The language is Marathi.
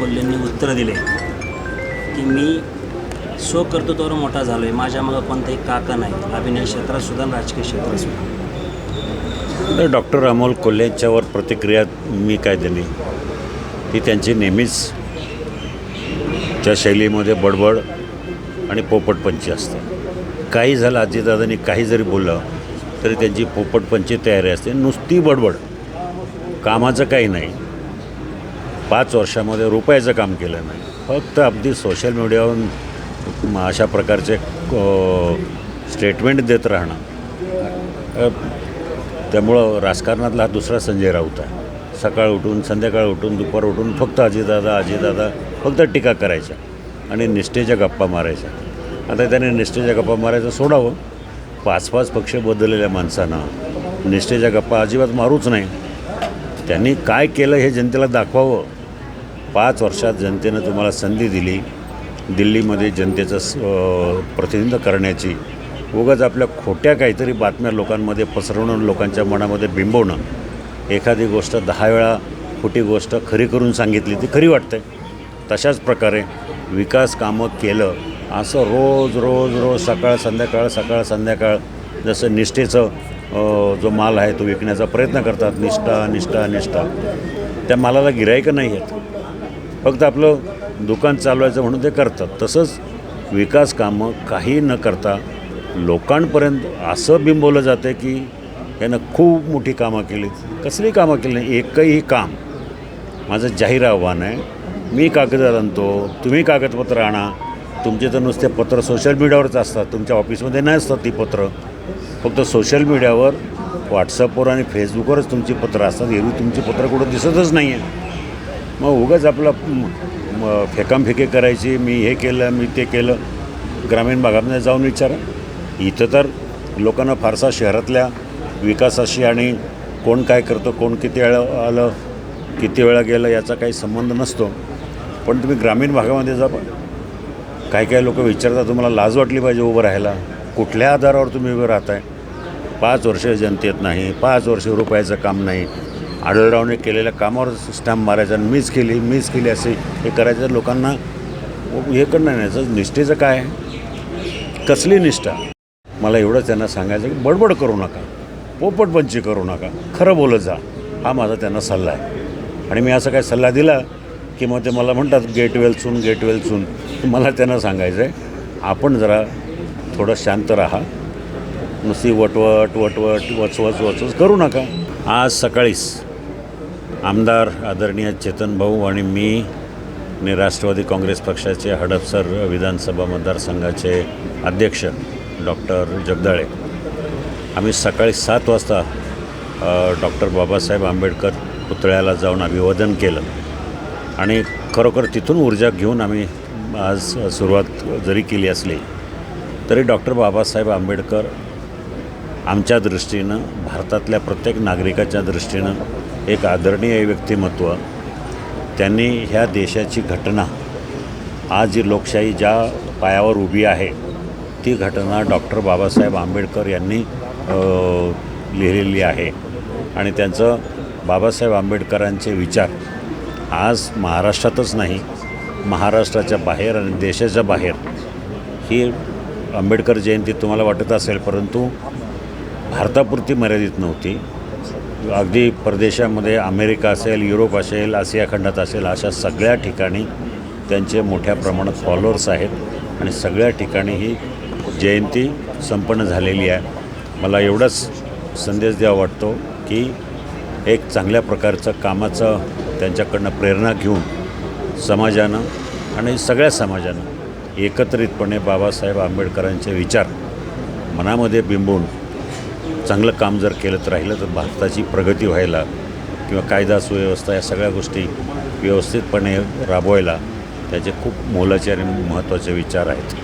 कोल्हेंनी उत्तर दिले की मी शो करतो मोठा झालो आहे माझ्या पण कोणताही काका नाही. अभिनय क्षेत्रातसुद्धा राजकीय क्षेत्रातसुद्धा डॉक्टर अमोल कोल्हेंच्यावर प्रतिक्रिया मी काय दिली? ती त्यांची नेहमीच च्या शैलीमध्ये बडबड आणि पोपटपंची असते. काही झालं आजीदादांनी काही जरी बोललं तरी त्यांची पोपटपंची तयारी असते. नुसती बडबड. कामाचं काही नाही. पाच वर्षामध्ये रुपयाचं काम केलं नाही. फक्त अगदी सोशल मीडियावरून अशा प्रकारचे स्टेटमेंट देत राहणं. त्यामुळं राजकारणातला हा दुसरा संजय राऊत आहे. सकाळ उठून संध्याकाळ उठून दुपार उठून फक्त अजितदादा अजितदादा फक्त टीका करायच्या आणि निष्ठेच्या गप्पा मारायच्या. आता त्याने निष्ठेच्या गप्पा मारायचं सोडावं. पाच पाच पक्ष बदललेल्या माणसानं निष्ठेच्या गप्पा अजिबात मारूच नाही. त्यांनी काय केलं हे जनतेला दाखवावं. पाच वर्षात जनतेनं तुम्हाला संधी दिली. दिल्लीमध्ये जनतेचं स- प्रतिनिधित्व करण्याची. उगाच आपल्या खोट्या काहीतरी बातम्या लोकांमध्ये पसरवणं लोकांच्या मनामध्ये बिंबवणं. एखादी गोष्ट दहा वेळा खोटी गोष्ट खरी करून सांगितली ती खरी वाटते. तशाच प्रकारे विकास कामं केलं असं रोज रोज रोज सकाळ संध्याकाळ सकाळ संध्याकाळ जसं निष्ठेचं जो माल आहे तो विकण्याचा प्रयत्न करतात निष्ठा निष्ठा निष्ठा. त्या मालाला गिरायकं नाही आहेत. फक्त आपलं दुकान चालवायचं म्हणून ते करतात. तसंच विकास कामं काही न करता लोकांपर्यंत असं बिंबवलं जातं की यानं खूप मोठी कामं केली कसली कामं केली नाही? एकही काम माझं जाहीर आव्हान आहे. मी कागद आणतो तुम्ही कागदपत्र आणा. तुमचे तर नुसते पत्र सोशल मीडियावरच असतात तुमच्या ऑफिसमध्ये नाही असतात ती पत्र. फक्त सोशल मीडियावर व्हॉट्सअपवर आणि फेसबुकवरच तुमची पत्रं असतात एरवी तुमची पत्र कुठं दिसतच नाही आहे मग उगाच आपलं फेकामफेके करायची मी हे केलं मी ते केलं. ग्रामीण भागामध्ये जाऊन विचारा. इथं तर लोकांना फारसा शहरातल्या विकासाशी आणि कोण काय करतं कोण किती वेळा आलं किती वेळा गेलं याचा काही संबंध नसतो. पण तुम्ही ग्रामीण भागामध्ये जा पण काही काही लोक विचारतात तुम्हाला लाज वाटली पाहिजे उभं राहायला. कुठल्या आधारावर तुम्ही उभं राहताय? पाच वर्ष जनतेत नाही पाच वर्ष रुपयाचं काम नाही. आढळरावने केलेल्या कामावर स्टॅम्प मारायचा आणि मीच केली मीच केली असे हे करायचं लोकांना हे करणं नाही याचं निष्ठेचं काय कसली निष्ठा? मला एवढंच त्यांना सांगायचं की बडबड करू नका पोपटपंची करू नका खरं बोलत जा हा माझा त्यांना सल्ला आहे. आणि मी असा काय सल्ला दिला की मग ते मला म्हणतात get well soon get well मला त्यांना सांगायचं आहे आपण जरा थोडं शांत राहा नुसती वटवट वटवट वचवच वचवच करू नका. आज सकाळीच आमदार आदरणीय चेतन भाऊ आणि मी आणि राष्ट्रवादी काँग्रेस पक्षाचे हडपसर विधानसभा मतदारसंघाचे अध्यक्ष डॉक्टर जगदाळे. आम्ही सकाळी सात वाजता डॉक्टर बाबासाहेब आंबेडकर पुतळ्याला जाऊन अभिवादन केलं. आणि खरोखर तिथून ऊर्जा घेऊन आम्ही आज सुरुवात जरी केली असली तरी डॉक्टर बाबासाहेब आंबेडकर आमच्या दृष्टीनं भारतातल्या प्रत्येक नागरिकाच्या दृष्टीनं एक आदरणीय व्यक्तिमत्व त्यांनी ह्या देशाची घटना आज जी लोकशाही ज्या पायावर उभी आहे ती घटना डॉक्टर बाबासाहेब आंबेडकर यांनी लिहिलेली आहे. आणि त्यांचं बाबासाहेब आंबेडकरांचे विचार आज महाराष्ट्रातच नाही महाराष्ट्राच्या बाहेर आणि देशाच्या बाहेर. ही आंबेडकर जयंती तुम्हाला वाटत असेल परंतु भारतापुरती मर्यादित नव्हती. अगदी परदेशामध्ये अमेरिका असेल युरोप असेल आशिया खंडात असेल अशा सगळ्या ठिकाणी त्यांचे मोठ्या प्रमाणात फॉलोअर्स आहेत आणि सगळ्या ठिकाणी ही जयंती संपन्न झालेली आहे. मला एवढाच संदेश द्यावा वाटतो की एक चांगल्या प्रकारचं कामाचं त्यांच्याकडनं प्रेरणा घेऊन समाजानं आणि सगळ्या समाजानं एकत्रितपणे बाबासाहेब आंबेडकरांचे विचार मनामध्ये बिंबून चांगलं काम जर केलं तर राहिलं तर भारताची प्रगती व्हायला किंवा कायदा सुव्यवस्था या सगळ्या गोष्टी व्यवस्थितपणे राबवायला त्याचे खूप मोलाचे आणि महत्त्वाचे विचार आहेत.